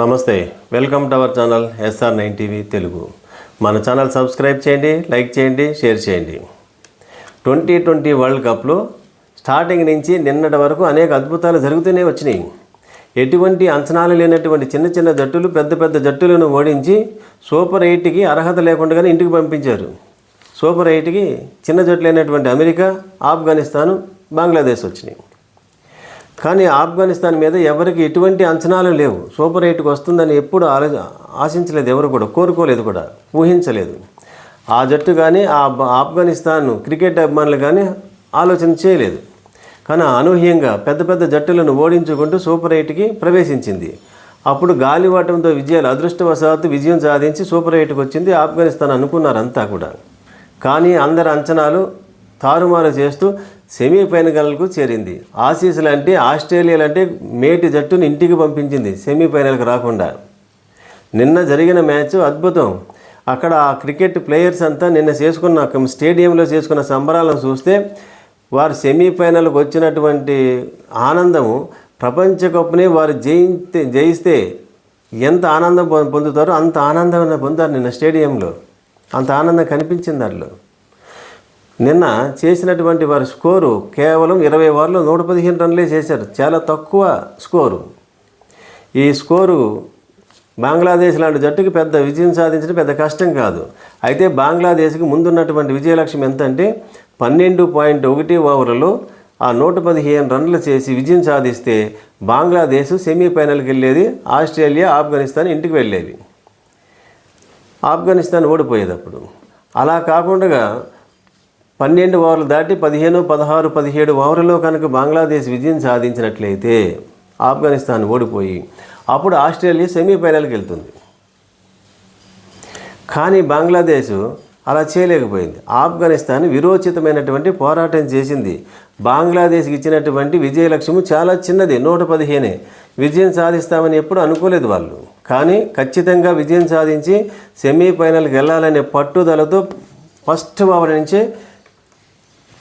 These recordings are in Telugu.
నమస్తే welcome to our channel SR nine TV Telugu. మన ఛానల్ సబ్స్క్రైబ్ చేయండి లైక్ చేయండి షేర్ చేయండి. ట్వంటీ ట్వంటీ వరల్డ్ కప్లో స్టార్టింగ్ నుంచి నిన్నటి వరకు అనేక అద్భుతాలు జరుగుతూనే వచ్చినాయి. ఎటువంటి అంచనాలు లేనటువంటి చిన్న చిన్న జట్టులు పెద్ద పెద్ద జట్టులను ఓడించి సూపర్ ఎయిట్కి అర్హత లేకుండానే ఇంటికి పంపించారు. సూపర్ ఎయిట్కి చిన్న జట్లు అయినటువంటి అమెరికా ఆఫ్ఘనిస్తాను బంగ్లాదేశ్ వచ్చినాయి. కానీ ఆఫ్ఘనిస్తాన్ మీద ఎవరికి ఎటువంటి అంచనాలు లేవు. సూపర్ ఎయిట్కి వస్తుందని ఎప్పుడు ఆలో ఆశించలేదు ఎవరు కూడా కోరుకోలేదు కూడా ఊహించలేదు. ఆ జట్టు కానీ ఆ ఆఫ్ఘనిస్తాన్ క్రికెట్ అభిమానులు కానీ ఆలోచన చేయలేదు. కానీ అనూహ్యంగా పెద్ద పెద్ద జట్టులను ఓడించుకుంటూ సూపర్ ఎయిట్కి ప్రవేశించింది. అప్పుడు గాలివాటంతో విజయాలు అదృష్టవశాత్తు విజయం సాధించి సూపర్ ఎయిట్కి వచ్చింది ఆఫ్ఘనిస్తాన్ అనుకున్నారంతా కూడా. కానీ అందరి అంచనాలు తారుమారు చేస్తూ సెమీఫైనల్కు చేరింది. ఆసీస్ లాంటి ఆస్ట్రేలియా లాంటి మేటి జట్టును ఇంటికి పంపించింది సెమీఫైనల్కి రాకుండా. నిన్న జరిగిన మ్యాచ్ అద్భుతం. అక్కడ ఆ క్రికెట్ ప్లేయర్స్ అంతా నిన్న చేసుకున్న స్టేడియంలో చేసుకున్న సంబరాలను చూస్తే వారు సెమీఫైనల్కి వచ్చినటువంటి ఆనందము ప్రపంచ కప్ని వారు జయిస్తే జయిస్తే ఎంత ఆనందం పొందుతారో అంత ఆనందం పొందారు నిన్న స్టేడియంలో. అంత ఆనందం కనిపించింది దాంట్లో నిన్న చేసినటువంటి వారి స్కోరు కేవలం ఇరవై ఓవర్లు నూట పదిహేను రన్లే చేశారు. చాలా తక్కువ స్కోరు. ఈ స్కోరు బంగ్లాదేశ్ లాంటి జట్టుకి పెద్ద విజయం సాధించడం పెద్ద కష్టం కాదు. అయితే బంగ్లాదేశ్కి ముందున్నటువంటి విజయ లక్ష్యం పన్నెండు పాయింట్ ఒకటి ఓవర్లలో ఆ నూట పదిహేను రన్లు చేసి విజయం సాధిస్తే బంగ్లాదేశ్ సెమీఫైనల్కి వెళ్ళేది ఆస్ట్రేలియా ఆఫ్ఘనిస్తాన్ ఇంటికి వెళ్ళేవి ఆఫ్ఘనిస్తాన్ ఓడిపోయేది అప్పుడు. అలా కాకుండా పన్నెండు ఓవర్లు దాటి పదిహేను పదహారు పదిహేడు ఓవర్లలో కనుక బంగ్లాదేశ్ విజయం సాధించినట్లయితే ఆఫ్ఘనిస్తాన్ ఓడిపోయి అప్పుడు ఆస్ట్రేలియా సెమీఫైనల్కి వెళ్తుంది. కానీ బంగ్లాదేశ్ అలా చేయలేకపోయింది. ఆఫ్ఘనిస్తాన్ విరోచితమైనటువంటి పోరాటం చేసింది. బంగ్లాదేశ్కి ఇచ్చినటువంటి విజయ లక్ష్యము చాలా చిన్నది నూట పదిహేనే. విజయం సాధిస్తామని ఎప్పుడు అనుకోలేదు వాళ్ళు. కానీ ఖచ్చితంగా విజయం సాధించి సెమీఫైనల్కి వెళ్ళాలనే పట్టుదలతో ఫస్ట్ ఓవర్ నుంచే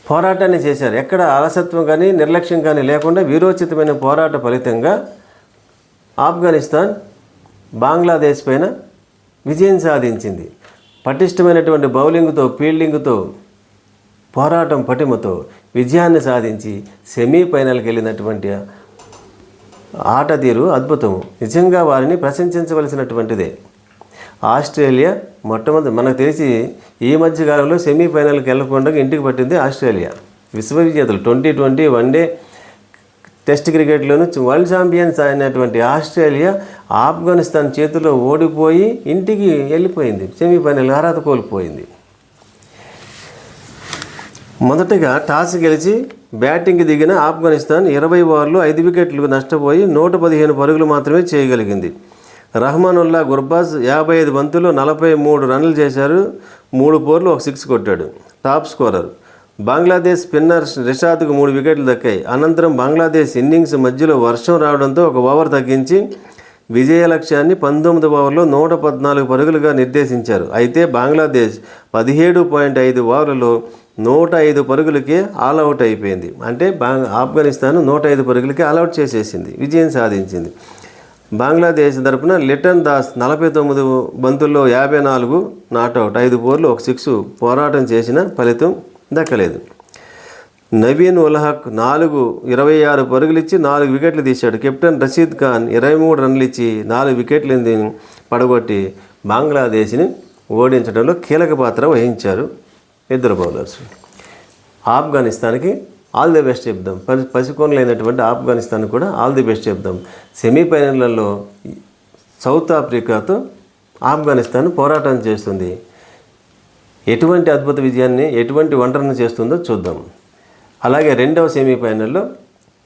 పోరాటాన్ని చేశారు. ఎక్కడ అలసత్వం కానీ నిర్లక్ష్యం కానీ లేకుండా వీరోచితమైన పోరాట ఫలితంగా ఆఫ్ఘనిస్తాన్ బంగ్లాదేశ్ పైన విజయం సాధించింది. పటిష్టమైనటువంటి బౌలింగ్తో ఫీల్డింగ్తో పోరాటం పటిమతో విజయాన్ని సాధించి సెమీఫైనల్కి వెళ్ళినటువంటి ఆట తీరు అద్భుతం నిజంగా వారిని ప్రశంసించవలసినటువంటిదే. ఆస్ట్రేలియా మొట్టమొదటి మనకు తెలిసి ఈ మధ్యకాలంలో సెమీఫైనల్కి వెళ్ళకుండా ఇంటికి పట్టింది Australia. విశ్వవిజేతలు twenty twenty one day test క్రికెట్లోనూ world champions అయినటువంటి ఆస్ట్రేలియా ఆఫ్ఘనిస్తాన్ చేతిలో ఓడిపోయి ఇంటికి వెళ్ళిపోయింది. సెమీఫైనల్ అర్హత కోల్పోయింది. మొదటగా టాస్ గెలిచి బ్యాటింగ్ దిగిన ఆఫ్ఘనిస్తాన్ ఇరవై ఓవర్లు ఐదు వికెట్లు నష్టపోయి నూట పదిహేను పరుగులు మాత్రమే చేయగలిగింది. రహమానుల్లా గుర్బాజ్ యాభై ఐదు బంతులు నలభై మూడు రన్లు చేశారు. మూడు పోర్లు ఒక సిక్స్ కొట్టాడు. Top scorer. బంగ్లాదేశ్ స్పిన్నర్ రిషాద్కు మూడు వికెట్లు దక్కాయి. అనంతరం బంగ్లాదేశ్ ఇన్నింగ్స్ మధ్యలో వర్షం రావడంతో ఒక ఓవర్ తగ్గించి విజయ లక్ష్యాన్ని పంతొమ్మిది ఓవర్లో నూట పద్నాలుగు పరుగులుగా నిర్దేశించారు. అయితే బంగ్లాదేశ్ పదిహేడు పాయింట్ ఐదు ఓవర్లలో నూట ఐదు పరుగులకే ఆల్అవుట్ అయిపోయింది. అంటే బా ఆఫ్ఘనిస్తాన్ నూట ఐదు పరుగులకే ఆల్అవుట్ చేసేసింది. విజయం సాధించింది. బంగ్లాదేశ్ తరపున లిటన్ దాస్ నలభై తొమ్మిది బంతుల్లో యాభై నాలుగు నాట్అవుట్ ఐదు బోర్లు ఒక సిక్స్ పోరాటం చేసిన ఫలితం దక్కలేదు. నవీన్ ఉల్హక్ నాలుగు ఇరవై ఆరు పరుగులు ఇచ్చి నాలుగు వికెట్లు తీశాడు. కెప్టెన్ రషీద్ ఖాన్ ఇరవై మూడు రన్లు ఇచ్చి నాలుగు వికెట్లు పడగొట్టి బంగ్లాదేశ్ని ఓడించడంలో కీలక పాత్ర వహించారు ఇద్దరు బౌలర్స్. ఆఫ్ఘనిస్తాన్కి ఆల్ ది బెస్ట్ చెప్దాం. పసి పసికొనలేనటువంటి ఆఫ్ఘనిస్తాన్ కూడా ఆల్ ది బెస్ట్ చెప్దాం. సెమీఫైనళ్ళలో సౌత్ ఆఫ్రికాతో ఆఫ్ఘనిస్తాన్ పోరాటం చేస్తుంది. ఎటువంటి అద్భుత విజయాన్ని ఎటువంటి వంటను చేస్తుందో చూద్దాం. అలాగే రెండవ సెమీఫైనల్లో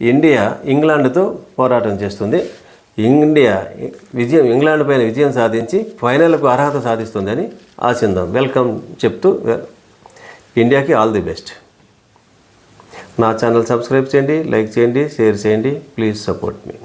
ఇండియా ఇంగ్లాండ్తో పోరాటం చేస్తుంది. ఇండియా విజయం ఇంగ్లాండ్ పైన విజయం సాధించి ఫైనల్కు అర్హత సాధిస్తుందని ఆశిందాం. వెల్కమ్ చెప్తూ ఇండియాకి ఆల్ ది బెస్ట్ నా ఛానల్ సబ్స్క్రైబ్ చేయండి లైక్ చేయండి షేర్ చేయండి. Please support me